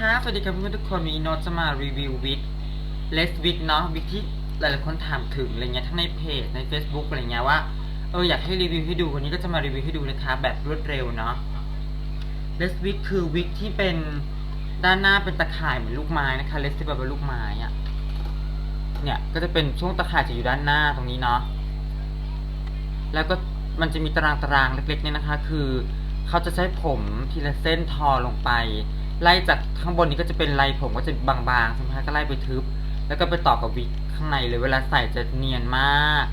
ค่ะสวัสดีครับเพื่อนทุกคนมีโนตจะมารีวิววิกเลสวิกเนาะวิกที่หลายๆคนถามถึงอะไรเงี้ยทั้งในเพจใน Facebook อะไรเงี้ยว่าเอออยากให้รีวิวให้ดูวันนี้ก็จะมารีวิวให้ดูนะคะแบบรวดเร็วเนาะเลสวิกคือวิกที่เป็นด้านหน้าเป็นตะข่ายเหมือนลูกไม้นะคะเลสที่แบบว่าลูกไม้อะเนี่ยก็จะเป็นช่วงตะข่ายจะอยู่ด้านหน้าตรงนี้เนาะแล้วก็มันจะมีตารางตารางๆเล็กๆเนี่ยนะคะ คือเขาจะใช้ผมทีละเส้นทอลงไป ไล่จากข้างบนนี้ก็จะเป็นลายผมก็จะบางๆใช่ไหมคะก็ไล่ไปทึบ แล้วก็ไปต่อกับวิกข้างในเลยเวลาใส่จะเนียนมาก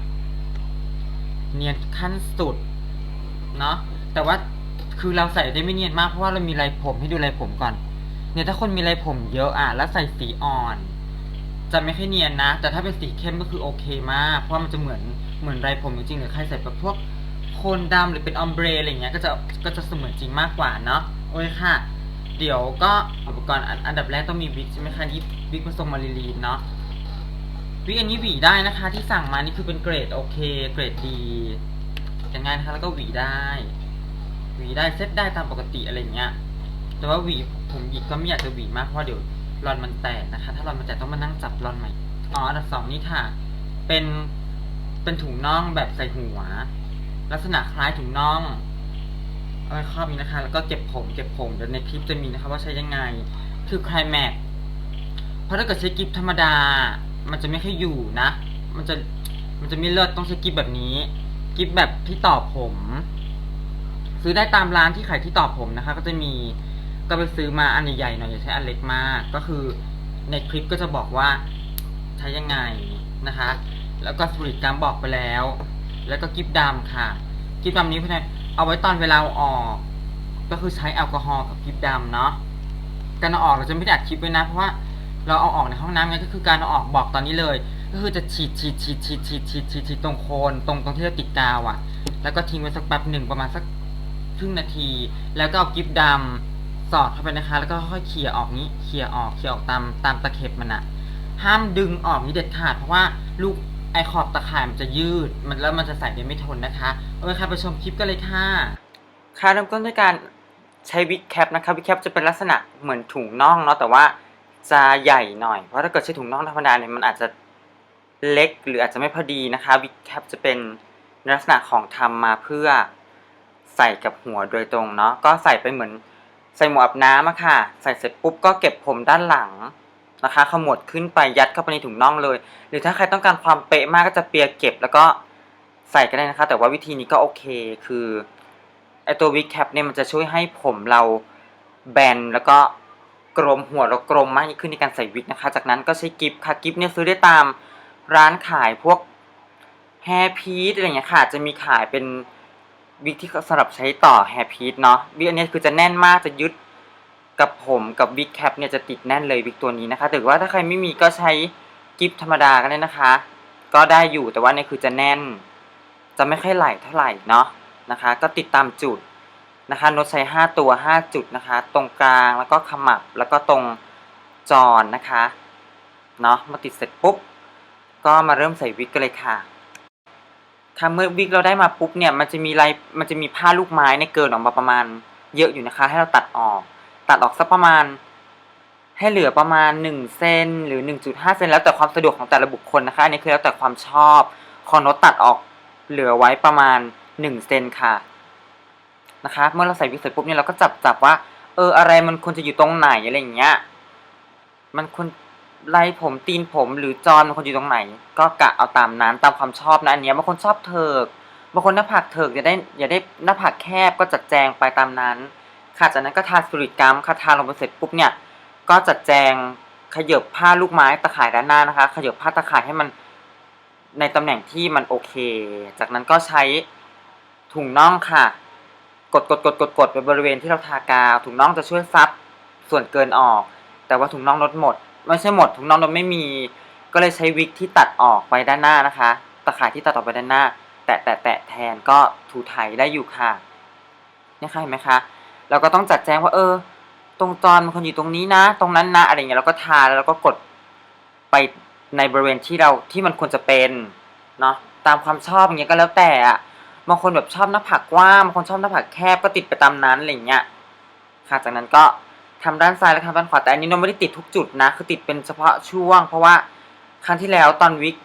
เนียนขั้นสุดเนาะแต่ว่าคือเราใส่ได้ไม่เนียนมากเพราะว่าเรามีลายผมให้ดูลายผมก่อน เนี่ยถ้าคนมีลายผมเยอะอะแล้วใส่สีอ่อน จะไม่ค่อยเนียนนะ แต่ถ้าเป็นสีเข้มก็คือโอเคมาก เพราะว่ามันจะเหมือนเหมือนไรผมจริงๆหรือใครใส่แบบพวกโคนดำหรือเป็นออมเบรอะไรเงี้ยก็จะก็จะเสมือนจริงมากกว่าเนาะโอเคค่ะ เดี๋ยวก็อุปกรณ์อันดับแรกต้องมีวิกใช่ไหมคะที่วิกผสมมารีลีนเนาะวิกอันนี้หวีได้นะคะ ที่สั่งมานี่คือเป็นเกรดโอเค เกรดดีอย่างง่ายนะคะแล้วก็หวีได้หวีได้เซ็ตได้ตามปกติอะไรเงี้ย แต่ว่าหวีผมหยิกก็ไม่อยากจะหวีมากเพราะเดี๋ยวรอนมันแตกนะคะ ถ้ารอนมันแตกต้องมานั่งจับรอนใหม่อ๋ออันดับสองนี่ค่ะ เป็นเป็นถุงน่องแบบใส่หัว ลักษณะคล้ายถุงน่อง ครอบนี้นะคะ แล้วก็เก็บผมเก็บผมเดี๋ยวในคลิปจะมีนะคะว่าใช้ยังไง คือคลายแม็กเพราะถ้าเกิดใช้กิฟธรรมดา มันจะไม่ค่อยอยู่นะ มันจะมันจะไม่เลิศต้องใช้กิฟแบบนี้กิฟแบบที่ต่อผม ซื้อได้ตามร้านที่ขายที่ต่อผมนะคะ ก็จะมีก็ไปซื้อมาอันใหญ่ๆหน่อยอย่าใช้อันเล็กมาก ก็คือในคลิปก็จะบอกว่าใช้ยังไงนะคะ แล้วก็สปริตกรรมบอกไปแล้ว แล้วก็กิฟดำค่ะ กิฟดำนี้เพื่อน เอาไว้ตอนเวลาออก ก็คือใช้แอลกอฮอล์กับกิฟดำเนาะการเอาออกเราจะไม่ได้อัดคลิปไว้นะ เพราะว่าเราเอาออกในห้องน้ำไงก็คือการเอาออกบอกตอนนี้เลย ก็คือจะฉีดฉีดฉีดฉีดฉีดฉีดฉีดฉีดตรงโคนตรงตรงที่เราติดกาวอะ่ะ แล้วก็ทิ้งไว้สักแป๊บหนึ่งประมาณสักครึ่งนาที แล้วก็เอากิฟดำสอดเข้าไปนะคะ แล้วก็ค่อยๆเขี่ยออกนี้เขี่ยออกเขี่ยออกตามตามตะเข็บมันอะห้ามดึงออกนี้เด็ดขาดเพราะว่าลูก ไอขอบตะข่ายมันจะยืด มันแล้วมันจะใส่ได้ไม่ทนนะคะเอาละค่ะไปชมคลิปกันเลยค่ะ ค่ะเริ่มต้นด้วยการใช้วิกแคปนะคะวิกแคปจะเป็นลักษณะเหมือนถุงน่องเนาะแต่ว่าจะใหญ่หน่อย เพราะถ้าเกิดใช้ถุงน่องธรรมดาเนี่ยมันอาจจะเล็กหรืออาจจะไม่พอดีนะคะวิกแคปจะเป็นลักษณะของทำมาเพื่อใส่กับหัวโดยตรงเนาะก็ใส่ไปเหมือนใส่หมวกอาบน้ำอะค่ะ ใส่เสร็จปุ๊บก็เก็บผมด้านหลัง นะคะขมวดขึ้นไปยัดเข้าไปในถุงน่องเลย หรือถ้าใครต้องการความเป๊ะมากก็จะเปียเก็บแล้วก็ใส่ก็ได้นะคะ แต่ว่าวิธีนี้ก็โอเคคือไอตัววิกแคปเนี่ยมันจะช่วยให้ผมเราแบนแล้วก็กลมหัวเรากลมมากยิ่งขึ้นในการใส่วิกนะคะ จากนั้นก็ใช้กิฟค่ะกิฟเนี่ยซื้อได้ตามร้านขายพวกแฮร์พีซอะไรอย่างเงี้ยค่ะจะมีขายเป็นวิกที่สำหรับใช้ต่อแฮร์พีซเนาะวิกอันนี้คือจะแน่นมากจะยึด กับผมกับวิกแคปเนี่ยจะติดแน่นเลยวิกตัวนี้นะคะแต่ว่าถ้าใครไม่มีก็ใช้กิฟธรรมดาก็ได้นะคะ ก็ได้อยู่แต่ว่าเนี่ยคือจะแน่น จะไม่ค่อยไหลเท่าไหร่เนาะนะคะ ก็ติดตามจุดนะคะโน้ตใช้ห้าตัวห้าจุดนะคะ ตรงกลางแล้วก็ขมับแล้วก็ตรงจอนนะคะเนาะมาติดเสร็จปุ๊บ ก็มาเริ่มใส่วิกกันเลยค่ะค่ะเมื่อวิกเราได้มาปุ๊บเนี่ยมันจะมีลายมันจะมีผ้าลูกไม้ในเกินออกมาประมาณเยอะอยู่นะคะ ให้เราตัดออก ตัดออกสักประมาณ ให้เหลือประมาณ 1 เซนหรือ 1.5 เซนแล้วแต่ความสะดวกของแต่ละบุคคลนะคะอันนี้คือแล้วแต่ความชอบของโนตตัดออกเหลือไว้ประมาณ 1 เซนค่ะนะคะเมื่อเราใส่วิกเสร็จปุ๊บเนี่ยเราก็จับจับว่า เอออะไรมันควรจะอยู่ตรงไหนอะไรอย่างเงี้ยมันควรไล่ผมตีนผมหรือจอนมันควรอยู่ตรงไหน ก็กะเอาตามนั้นตามความชอบนะอันเนี้ยบางคนชอบเถิกบางคนหน้าผากเถิกอย่าได้อย่าได้หน้าผากแคบก็จัดแจงไปตามนั้น ค่ะจากนั้นก็ทาสปิริตกัมค่ะทาลงไปเสร็จปุ๊บเนี่ยก็จัดแจงขยบผ้าลูกไม้ตะข่ายด้านหน้านะคะ ขยบผ้าตะข่ายให้มันในตำแหน่งที่มันโอเค จากนั้นก็ใช้ถุงน่องค่ะ กดกดกดกดกดไปบริเวณที่เราทากาว ถุงน่องจะช่วยซับส่วนเกินออก แต่ว่าถุงน่องลดหมด ไม่ใช่หมด ถุงน่องลดไม่มี ก็เลยใช้วิกที่ตัดออกไปด้านหน้านะคะ ตะข่ายที่ตัดออกไปด้านหน้า แตะแตะแตะแทนก็ถูไถได้อยู่ค่ะเนี่ยค่ะเห็นไหมคะ เราก็ต้องจัดแจงว่าเออ ตรงจอนมันควรอยู่ตรงนี้นะ ตรงนั้นนะอะไรเงี้ยเราก็ทาแล้วเราก็กดไปในบริเวณที่เราที่มันควรจะเป็นเนาะตามความชอบอย่างเงี้ยก็แล้วแต่อะบางคนแบบชอบหน้าผากกว้างบางคนชอบหน้าผากแคบก็ติดไปตามนั้นอะไรเงี้ยค่ะจากนั้นก็ทำด้านซ้ายและทำด้านขวาแต่อันนี้โนไม่ได้ติดทุกจุดนะ คือติดเป็นเฉพาะช่วง เพราะว่าครั้งที่แล้วตอนวิก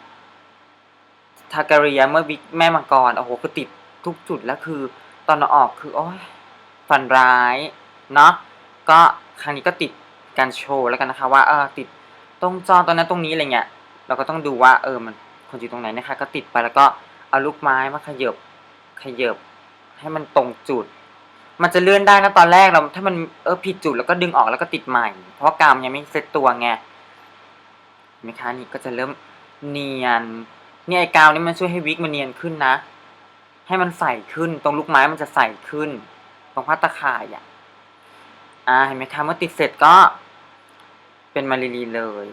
ทาการียเมื่อวิกแม่มังกรโอ้โหคือติดทุกจุดแล้วคือ ตอนเอาออกคือโอ้ย ฝันร้ายเนาะก็ครั้งนี้ก็ติดการโชว์แล้วกันนะคะ ว่าเออติดตรงจอตอนนั้นตรงนี้อะไรเงี้ยเราก็ต้องดูว่าเออมันคนอยู่ตรงไหนนะคะ ก็ติดไปแล้วก็เอาลูกไม้มาขยบขยบให้มันตรงจุด มันจะเลื่อนได้นะตอนแรกเราถ้ามันเออผิดจุดแล้วก็ดึงออกแล้วก็ติดใหม่ เพราะกาวมยังไม่เซ็ตตัวไงไหมคะนี่ก็จะเริ่มเนียนเนี่ยไอ้กาวนี่มันช่วยให้วิกมันเนียนขึ้นนะ ให้มันใสขึ้น ตรงลูกไม้มันจะใสขึ้น ตรงพัตตาข่ายอะอ่าเห็นไหมคะเมื่อติดเสร็จก็เป็นมารีลีเลย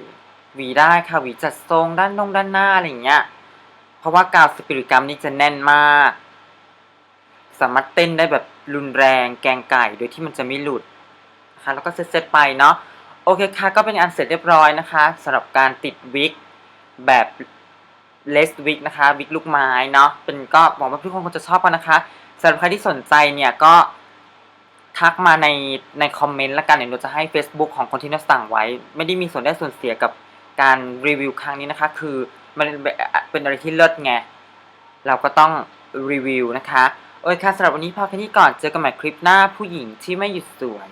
หวีได้ค่ะหวีจัดทรงด้านนงด้านหน้าอะไรอย่างเงี้ย เพราะว่ากาวสปิริตกัมนี่จะแน่นมาก สามารถเต้นได้แบบรุนแรงแกงไก่โดยที่มันจะไม่หลุดนะคะแล้วก็เซตๆไปเนาะโอเคค่ะก็เป็นอันเสร็จเรียบร้อยนะคะสำหรับการติดวิกแบบเลสวิกนะคะวิกลูกไม้เนาะเป็นก็หวังว่าทุกคนคงจะชอบกันนะคะสำหรับใครที่สนใจเนี่ยก็ ทักมาในในคอมเมนต์ละกันเดี๋ยวหนูจะให้ Facebook ของคนที่นัดสั่งไว้ ไม่ได้มีส่วนได้ส่วนเสียกับการรีวิวครั้งนี้นะคะ คือมันเป็นอะไรที่เลิศไง เราก็ต้องรีวิวนะคะ โอเคค่ะสำหรับวันนี้พอแค่นี้ก่อนเจอกันใหม่คลิปหน้าผู้หญิงที่ไม่หยุดสวย